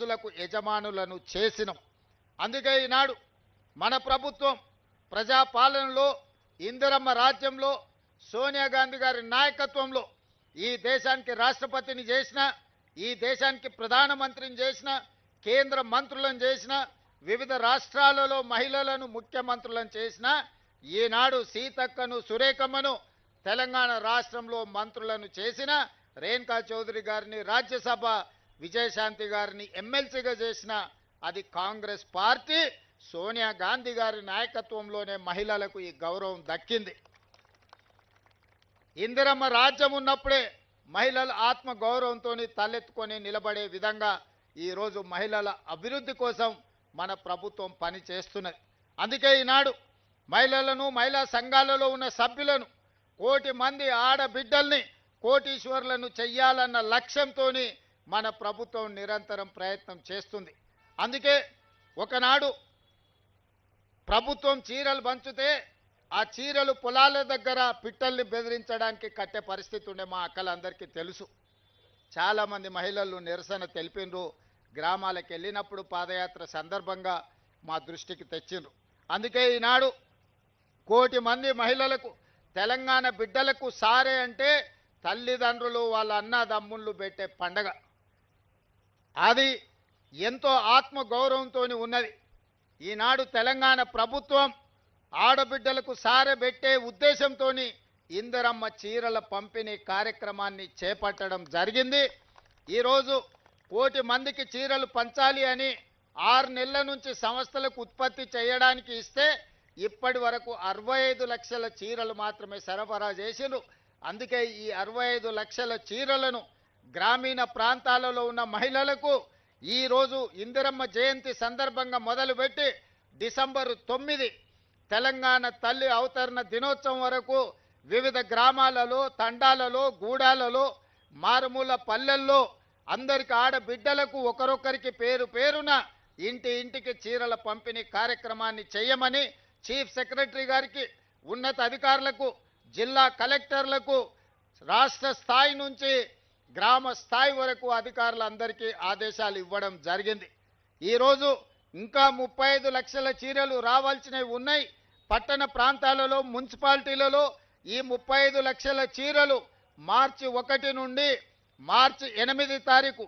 లకు యజమానులను చేసినాం. అందుకే ఈనాడు మన ప్రభుత్వం ప్రజాపాలనలో ఇందిరమ్మ రాజ్యంలో సోనియా గాంధీ గారి నాయకత్వంలో ఈ దేశానికి రాష్ట్రపతిని చేసిన ఈ దేశానికి ప్రధానమంత్రిని చేసిన కేంద్ర మంత్రులను చేసిన వివిధ రాష్ట్రాలలో మహిళలను ముఖ్యమంత్రులను చేసిన ఈనాడు సీతక్కను సురేఖమ్మను తెలంగాణ రాష్ట్రంలో మంత్రులను చేసిన రేణుకా చౌదరి గారిని రాజ్యసభ విజయశాంతి గారిని ఎమ్మెల్సీగా చేసిన అది కాంగ్రెస్ పార్టీ సోనియా గాంధీ గారి నాయకత్వంలోనే మహిళలకు ఈ గౌరవం దక్కింది. ఇందిరమ్మ రాజ్యం ఉన్నప్పుడే మహిళల ఆత్మ గౌరవంతో తలెత్తుకొని నిలబడే విధంగా ఈరోజు మహిళల అభివృద్ధి కోసం మన ప్రభుత్వం పని చేస్తున్నది. అందుకే ఈనాడు మహిళలను మహిళా సంఘాలలో ఉన్న సభ్యులను కోటి మంది ఆడబిడ్డల్ని కోటీశ్వర్లను చెయ్యాలన్న లక్ష్యంతో మన ప్రభుత్వం నిరంతరం ప్రయత్నం చేస్తుంది. అందుకే ఒకనాడు ప్రభుత్వం చీరలు పంచితే ఆ చీరలు పొలాల దగ్గర పిట్టల్ని బెదిరించడానికి కట్టే పరిస్థితి ఉండే మా అక్కలందరికీ తెలుసు. చాలామంది మహిళలు నిరసన తెలిపిండ్రు. గ్రామాలకు వెళ్ళినప్పుడు పాదయాత్ర సందర్భంగా మా దృష్టికి తెచ్చిండ్రు. అందుకే ఈనాడు కోటి మంది మహిళలకు తెలంగాణ బిడ్డలకు సారే అంటే తల్లిదండ్రులు వాళ్ళ అన్నదమ్ముళ్ళు పెట్టే పండగ. అది ఎంతో ఆత్మ గౌరవంతో ఉన్నది. ఈనాడు తెలంగాణ ప్రభుత్వం ఆడబిడ్డలకు సారబెట్టే ఉద్దేశంతో ఇందరమ్మ చీరల పంపిణీ కార్యక్రమాన్ని చేపట్టడం జరిగింది. ఈరోజు కోటి మందికి చీరలు పంచాలి అని ఆరు నెలల నుంచి సంస్థలకు ఉత్పత్తి చేయడానికి ఇస్తే ఇప్పటి వరకు అరవై ఐదు లక్షల చీరలు మాత్రమే సరఫరా చేసిండ్రు. అందుకే ఈ అరవై ఐదు లక్షల చీరలను గ్రామీణ ప్రాంతాలలో ఉన్న మహిళలకు ఈరోజు ఇందిరమ్మ జయంతి సందర్భంగా మొదలుపెట్టి డిసెంబరు తొమ్మిది తెలంగాణ తల్లి అవతరణ దినోత్సవం వరకు వివిధ గ్రామాలలో తండాలలో గూడాలలో మారుమూల పల్లెల్లో అందరికి ఆడబిడ్డలకు ఒకరొకరికి పేరు పేరున ఇంటి ఇంటికి చీరల పంపిణీ కార్యక్రమాన్ని చేయమని చీఫ్ సెక్రటరీ గారికి ఉన్నత అధికారులకు జిల్లా కలెక్టర్లకు రాష్ట్ర స్థాయి నుంచి గ్రామ స్థాయి వరకు అధికారులందరికీ ఆదేశాలు ఇవ్వడం జరిగింది. ఈరోజు ఇంకా ముప్పై ఐదు లక్షల చీరలు రావాల్సినవి ఉన్నాయి. పట్టణ ప్రాంతాలలో మున్సిపాలిటీలలో ఈ ముప్పై ఐదు లక్షల చీరలు మార్చి ఒకటి నుండి మార్చి ఎనిమిది తారీఖు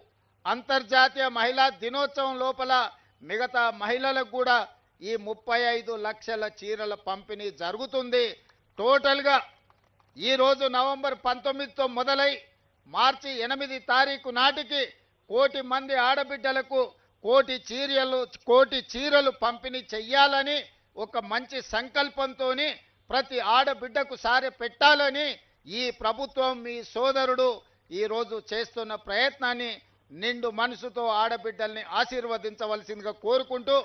అంతర్జాతీయ మహిళా దినోత్సవం లోపల మిగతా మహిళలకు కూడా ఈ ముప్పై ఐదు లక్షల చీరల పంపిణీ జరుగుతుంది. టోటల్గా ఈరోజు నవంబర్ పంతొమ్మిదితో మొదలై మార్చి ఎనిమిది తారీఖు నాటికి కోటి మంది ఆడబిడ్డలకు కోటి చీరలు కోటి చీరలు పంపిణీ చెయ్యాలని ఒక మంచి సంకల్పంతో ప్రతి ఆడబిడ్డకు సారె పెట్టాలని ఈ ప్రభుత్వం మీ సోదరుడు ఈరోజు చేస్తున్న ప్రయత్నాన్ని నిండు మనసుతో ఆడబిడ్డల్ని ఆశీర్వదించవలసిందిగా కోరుకుంటూ